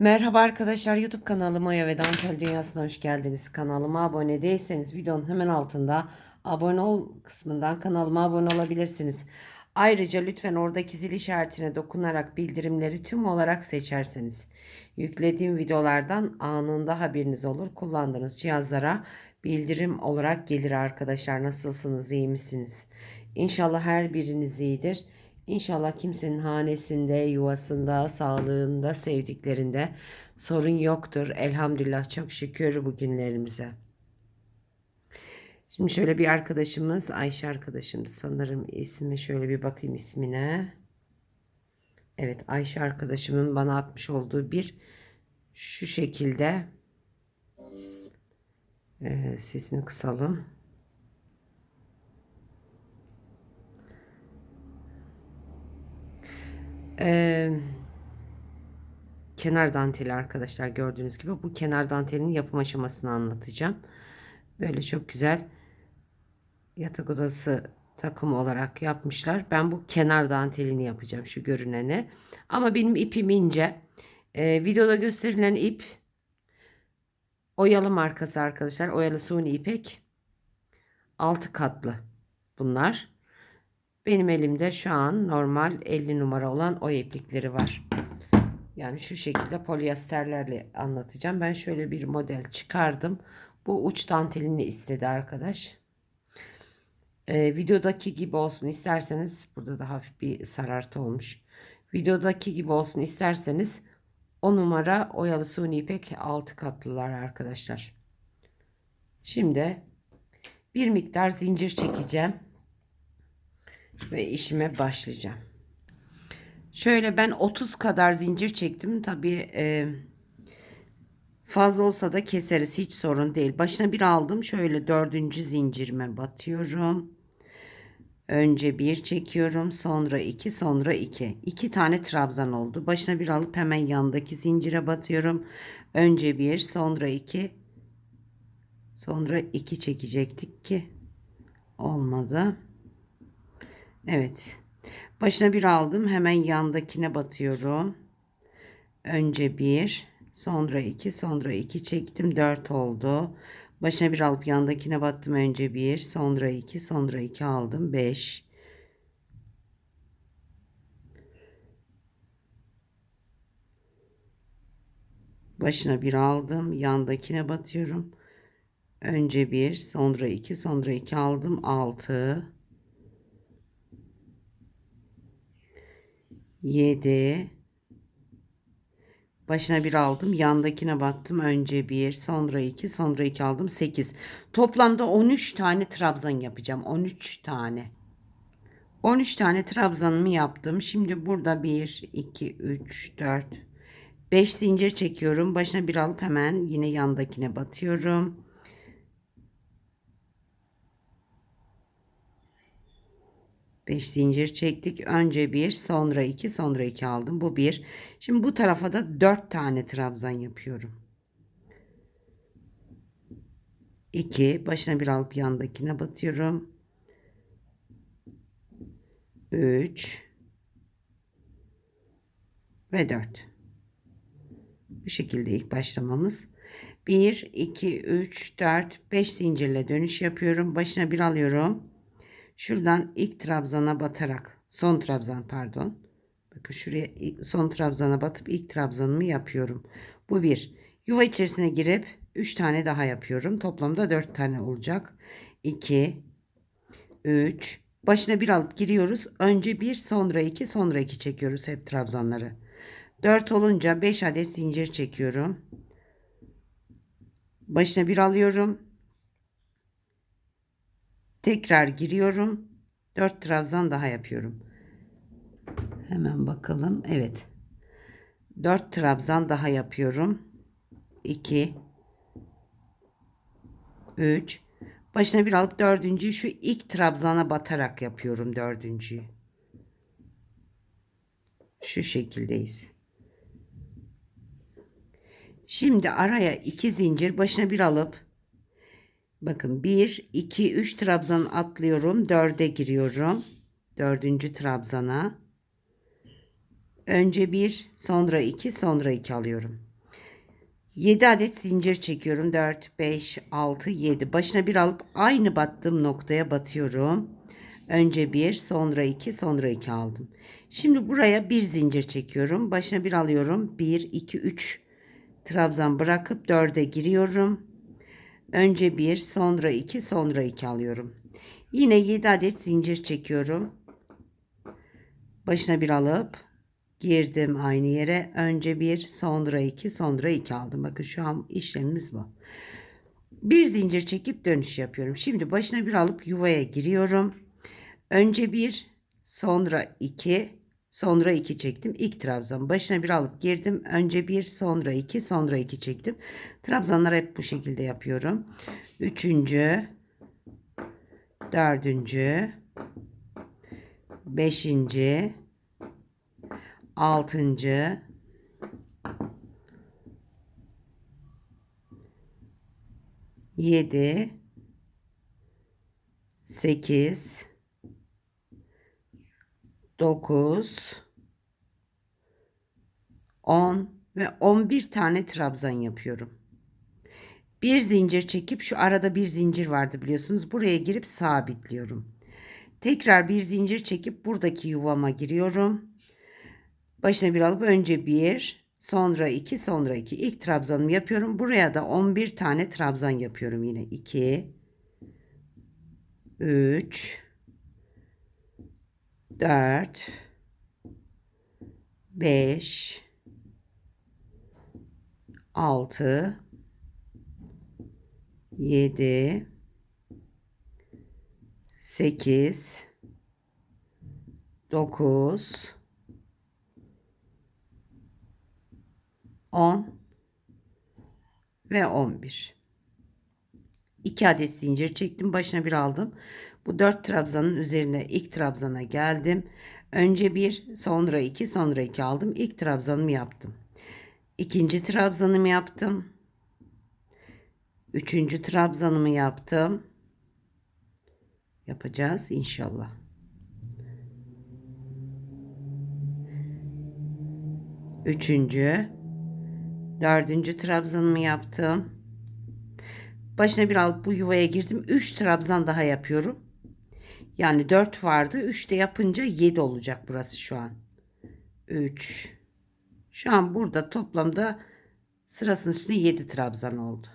Merhaba arkadaşlar YouTube kanalıma Oya ve Dantel Dünyası'na hoş geldiniz. Kanalıma abone değilseniz videonun hemen altında abone ol kısmından kanalıma abone olabilirsiniz. Ayrıca lütfen oradaki zil işaretine dokunarak bildirimleri tüm olarak seçerseniz yüklediğim videolardan anında haberiniz olur. Kullandığınız cihazlara bildirim olarak gelir arkadaşlar. Nasılsınız iyi misiniz? İnşallah her biriniz iyidir. İnşallah kimsenin hanesinde, yuvasında, sağlığında, sevdiklerinde sorun yoktur. Elhamdülillah çok şükür bugünlerimize. Şimdi şöyle bir arkadaşımız, Ayşe arkadaşımız sanırım ismi. Şöyle bir bakayım ismine. Evet Ayşe arkadaşımın bana atmış olduğu bir şu şekilde Ee, sesini kısalım. Ee, kenar danteli arkadaşlar gördüğünüz gibi bu kenar dantelinin yapım aşamasını anlatacağım. Böyle çok güzel yatak odası takımı olarak yapmışlar. Ben bu kenar dantelini yapacağım şu görüneni. Ama benim ipim ince. Ee, videoda gösterilen ip oyalı markası arkadaşlar. Oyalı suni ipek. 6 katlı bunlar. Benim elimde şu an normal 50 numara olan o iplikleri var. Yani şu şekilde polyesterlerle anlatacağım. Ben şöyle bir model çıkardım. Bu uç dantelini istedi arkadaş. Ee, videodaki gibi olsun isterseniz burada da hafif bir sarartı olmuş. Videodaki gibi olsun isterseniz o numara oyalı suni ipek 6 katlılar arkadaşlar. Şimdi bir miktar zincir çekeceğim ve işime başlayacağım. Şöyle ben 30 kadar zincir çektim. Tabii e, fazla olsa da keseriz hiç sorun değil. Başına bir aldım. Şöyle dördüncü zincirime batıyorum. Önce bir çekiyorum. Sonra iki sonra iki. İki tane trabzan oldu. Başına bir alıp hemen yandaki zincire batıyorum. Önce bir sonra iki. Sonra iki çekecektik ki olmadı. Evet. Başına bir aldım. Hemen yandakine batıyorum. Önce bir, sonra iki, sonra iki çektim. Dört oldu. Başına bir alıp yandakine battım. Önce bir, sonra iki, sonra iki aldım. Beş. Başına bir aldım. Yandakine batıyorum. Önce bir, sonra iki, sonra iki aldım. Altı. 7 Başına bir aldım. Yandakine battım. Önce bir, sonra iki, sonra iki aldım. 8. Toplamda 13 tane trabzan yapacağım. 13 tane. 13 tane trabzanımı yaptım. Şimdi burada 1, 2, 3, 4, 5 zincir çekiyorum. Başına bir alıp hemen yine yandakine batıyorum. 5 zincir çektik. Önce 1, sonra 2, sonra 2 aldım. Bu 1. Şimdi bu tarafa da 4 tane trabzan yapıyorum. 2, başına bir alıp yandakine batıyorum. 3 ve 4. Bu şekilde ilk başlamamız. 1, 2, 3, 4, 5 zincirle dönüş yapıyorum. Başına bir alıyorum. Şuradan ilk trabzana batarak son trabzan pardon. Bakın şuraya son trabzana batıp ilk trabzanımı yapıyorum. Bu bir. Yuva içerisine girip 3 tane daha yapıyorum. Toplamda 4 tane olacak. 2 3 Başına bir alıp giriyoruz. Önce bir sonra iki sonra iki çekiyoruz hep trabzanları. 4 olunca 5 adet zincir çekiyorum. Başına bir alıyorum. Tekrar giriyorum. 4 trabzan daha yapıyorum. Hemen bakalım. Evet. 4 trabzan daha yapıyorum. 2 3 Başına bir alıp dördüncüyü şu ilk trabzana batarak yapıyorum dördüncüyü. Şu şekildeyiz. Şimdi araya iki zincir başına bir alıp Bakın 1, 2, 3 trabzan atlıyorum. 4'e giriyorum. 4. trabzana. Önce 1, sonra 2, sonra 2 alıyorum. 7 adet zincir çekiyorum. 4, 5, 6, 7. Başına bir alıp aynı battığım noktaya batıyorum. Önce bir, sonra iki, sonra iki aldım. Şimdi buraya bir zincir çekiyorum. Başına bir alıyorum. 1, 2, 3 trabzan bırakıp 4'e giriyorum. Önce bir, sonra iki, sonra iki alıyorum. Yine 7 adet zincir çekiyorum. Başına bir alıp girdim aynı yere. Önce bir, sonra iki, sonra iki aldım. Bakın şu an işlemimiz bu. Bir zincir çekip dönüş yapıyorum. Şimdi başına bir alıp yuvaya giriyorum. Önce bir, sonra iki, sonra iki çektim. İlk trabzan. Başına bir alıp girdim. Önce bir, sonra iki, sonra iki çektim. Trabzanları hep bu şekilde yapıyorum. Üçüncü, dördüncü, beşinci, altıncı, yedi, sekiz, dokuz, on ve on bir tane trabzan yapıyorum. Bir zincir çekip şu arada bir zincir vardı biliyorsunuz. Buraya girip sabitliyorum. Tekrar bir zincir çekip buradaki yuvama giriyorum. Başına bir alıp önce bir, sonra iki, sonra iki. İlk trabzanımı yapıyorum. Buraya da 11 tane trabzan yapıyorum yine. 2 3 4 5 6 7 8 9 10 ve 11. 2 adet zincir çektim. Başına bir aldım. Bu 4 trabzanın üzerine ilk trabzana geldim. Önce bir, sonra iki, sonra iki aldım. İlk trabzanımı yaptım. İkinci trabzanımı yaptım. Üçüncü trabzanımı yaptım. Yapacağız inşallah. Üçüncü. Dördüncü trabzanımı yaptım. Başına bir alıp bu yuvaya girdim. Üç trabzan daha yapıyorum. Yani dört vardı. Üç de yapınca yedi olacak burası şu an. Üç. Şu an burada toplamda sırasının üstünde yedi trabzan oldu.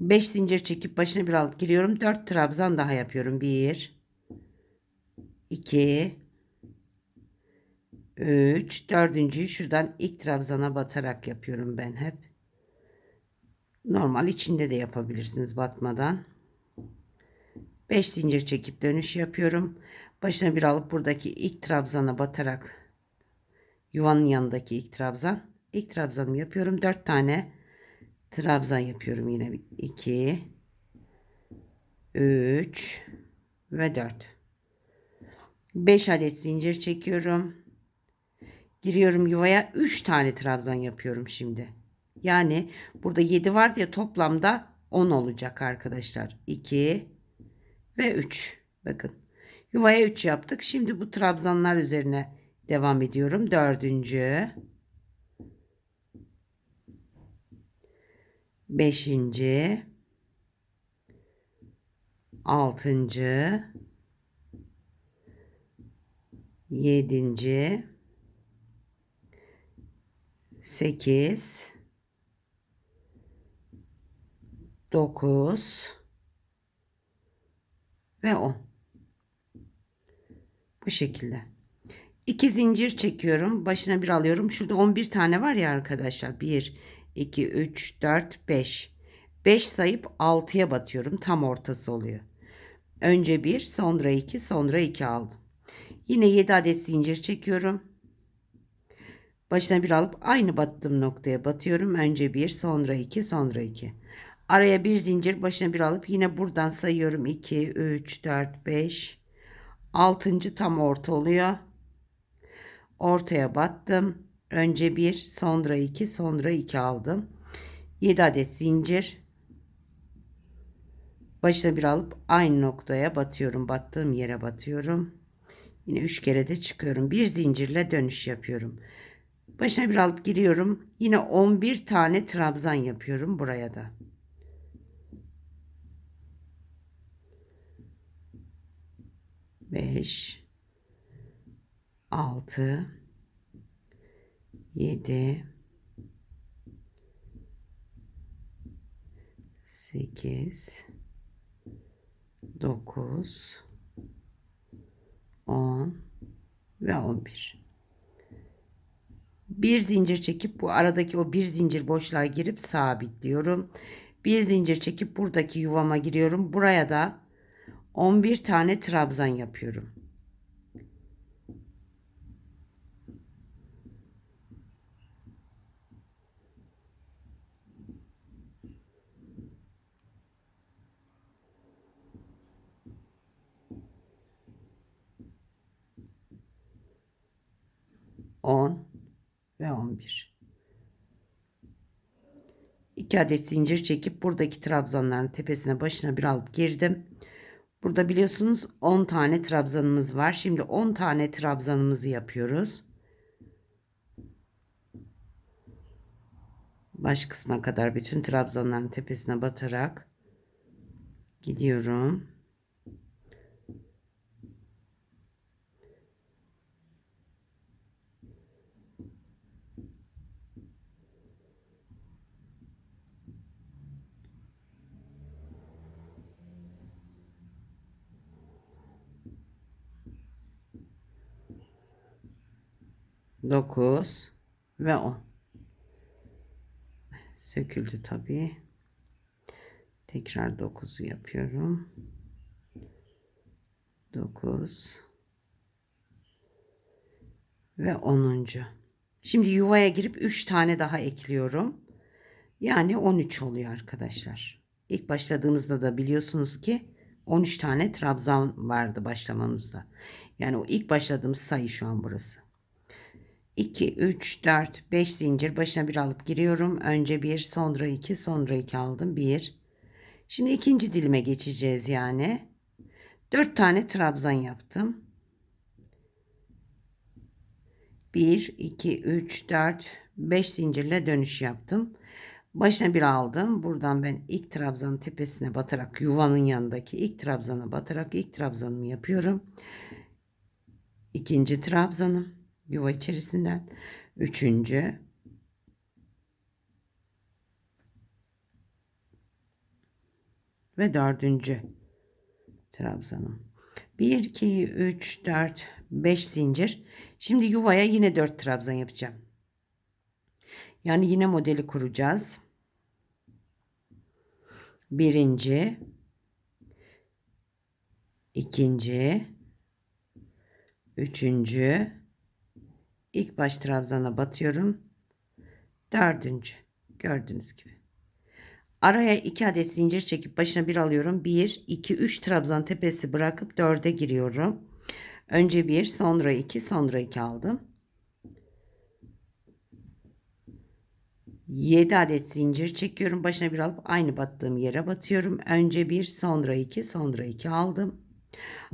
5 zincir çekip başına bir alıp giriyorum. 4 trabzan daha yapıyorum. 1 2 3 dördüncüyü şuradan ilk trabzana batarak yapıyorum ben hep. Normal içinde de yapabilirsiniz batmadan. 5 zincir çekip dönüş yapıyorum. Başına bir alıp buradaki ilk trabzana batarak yuvanın yanındaki ilk trabzan. İlk trabzanımı yapıyorum. 4 tane trabzan yapıyorum yine 2 3 ve 4 5 adet zincir çekiyorum giriyorum yuvaya 3 tane trabzan yapıyorum şimdi yani burada 7 var diye toplamda 10 olacak arkadaşlar 2 ve 3 bakın. Yuvaya 3 yaptık. Şimdi bu trabzanlar üzerine devam ediyorum. Dördüncü. Beşinci, altıncı, yedinci, sekiz, dokuz ve on. Bu şekilde. İki zincir çekiyorum. Başına bir alıyorum. Şurada 11 tane var ya arkadaşlar. 1, 2, 3, 4, 5. 5 sayıp 6'ya batıyorum. Tam ortası oluyor. Önce 1, sonra 2, sonra 2 aldım. Yine 7 adet zincir çekiyorum. Başına bir alıp aynı battığım noktaya batıyorum. Önce 1, sonra 2, sonra 2. Araya bir zincir başına bir alıp yine buradan sayıyorum. 2, 3, 4, 5. 6. tam orta oluyor. Ortaya battım. Önce bir, sonra iki, sonra iki aldım. 7 adet zincir. Başına bir alıp aynı noktaya batıyorum. Battığım yere batıyorum. Yine 3 kere de çıkıyorum. Bir zincirle dönüş yapıyorum. Başına bir alıp giriyorum. Yine 11 tane trabzan yapıyorum buraya da. Beş, altı, yedi, sekiz, dokuz, on ve on bir. Bir zincir çekip bu aradaki o bir zincir boşluğa girip sabitliyorum. Bir zincir çekip buradaki yuvama giriyorum. Buraya da 11 tane trabzan yapıyorum. On ve on bir. 2 adet zincir çekip buradaki trabzanların tepesine başına bir alıp girdim. Burada biliyorsunuz 10 tane trabzanımız var. Şimdi 10 tane trabzanımızı yapıyoruz. Baş kısma kadar bütün trabzanların tepesine batarak gidiyorum. Dokuz ve on. Söküldü tabii. Tekrar 9'u yapıyorum. 9 ve 10. Şimdi yuvaya girip 3 tane daha ekliyorum. Yani 13 oluyor arkadaşlar. İlk başladığımızda da biliyorsunuz ki 13 tane trabzan vardı başlamamızda. Yani o ilk başladığımız sayı şu an burası. 2, 3, 4, 5 zincir başına bir alıp giriyorum. Önce 1, sonra 2, sonra 2 aldım. 1. Şimdi ikinci dilime geçeceğiz yani. 4 tane trabzan yaptım. 1, 2, 3, 4, 5 zincirle dönüş yaptım. Başına bir aldım. Buradan ben ilk trabzanın tepesine batarak yuvanın yanındaki ilk trabzana batarak ilk trabzanımı yapıyorum. İkinci trabzanım yuva içerisinden. Üçüncü. Ve dördüncü trabzanım. 1, 2, 3, 4, 5 zincir. Şimdi yuvaya yine 4 trabzan yapacağım. Yani yine modeli kuracağız. Birinci, ikinci, üçüncü, ilk baş trabzana batıyorum. Dördüncü, gördüğünüz gibi. Araya iki adet zincir çekip başına bir alıyorum. Bir, iki, üç trabzan tepesi bırakıp dörde giriyorum. Önce bir, sonra iki, sonra iki aldım. 7 adet zincir çekiyorum. Başına bir alıp aynı battığım yere batıyorum. Önce bir, sonra iki, sonra iki aldım.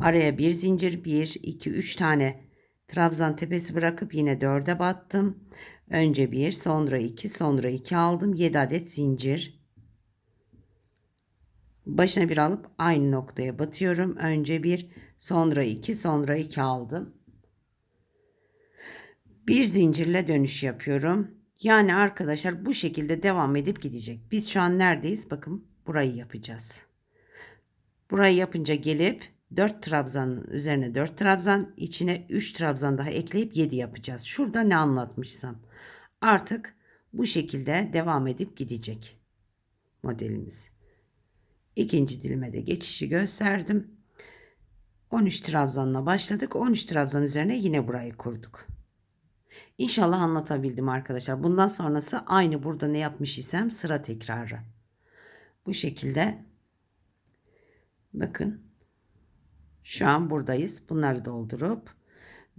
Araya bir zincir, bir, iki, üç tane trabzan tepesi bırakıp yine dörde battım. Önce bir, sonra iki, sonra iki aldım. 7 adet zincir. Başına bir alıp aynı noktaya batıyorum. Önce bir, sonra iki, sonra iki aldım. Bir zincirle dönüş yapıyorum. Yani arkadaşlar bu şekilde devam edip gidecek. Biz şu an neredeyiz? Bakın burayı yapacağız. Burayı yapınca gelip 4 trabzanın üzerine 4 trabzan, içine 3 trabzan daha ekleyip 7 yapacağız. Şurada ne anlatmışsam. Artık bu şekilde devam edip gidecek modelimiz. İkinci dilime de geçişi gösterdim. 13 trabzanla başladık. 13 trabzan üzerine yine burayı kurduk. İnşallah anlatabildim arkadaşlar. Bundan sonrası aynı burada ne yapmış isem sıra tekrarı. Bu şekilde bakın şu an buradayız. Bunları doldurup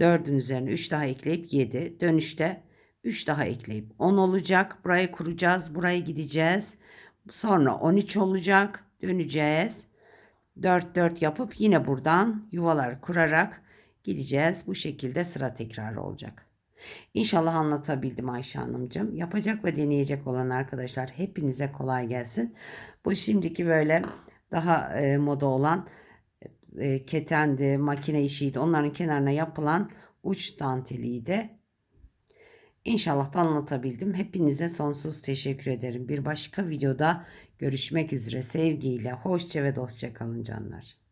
4'ün üzerine 3 daha ekleyip 7. Dönüşte 3 daha ekleyip 10 olacak. Burayı kuracağız. Buraya gideceğiz. Sonra 13 olacak. Döneceğiz. 4 4 yapıp yine buradan yuvalar kurarak gideceğiz. Bu şekilde sıra tekrarı olacak. İnşallah anlatabildim Ayşe Hanımcığım. Yapacak ve deneyecek olan arkadaşlar hepinize kolay gelsin. Bu şimdiki böyle daha e, moda olan e, ketendi, makine işiydi. Onların kenarına yapılan uç danteliydi. İnşallah da anlatabildim. Hepinize sonsuz teşekkür ederim. Bir başka videoda görüşmek üzere. Sevgiyle, hoşça ve dostça kalın canlar.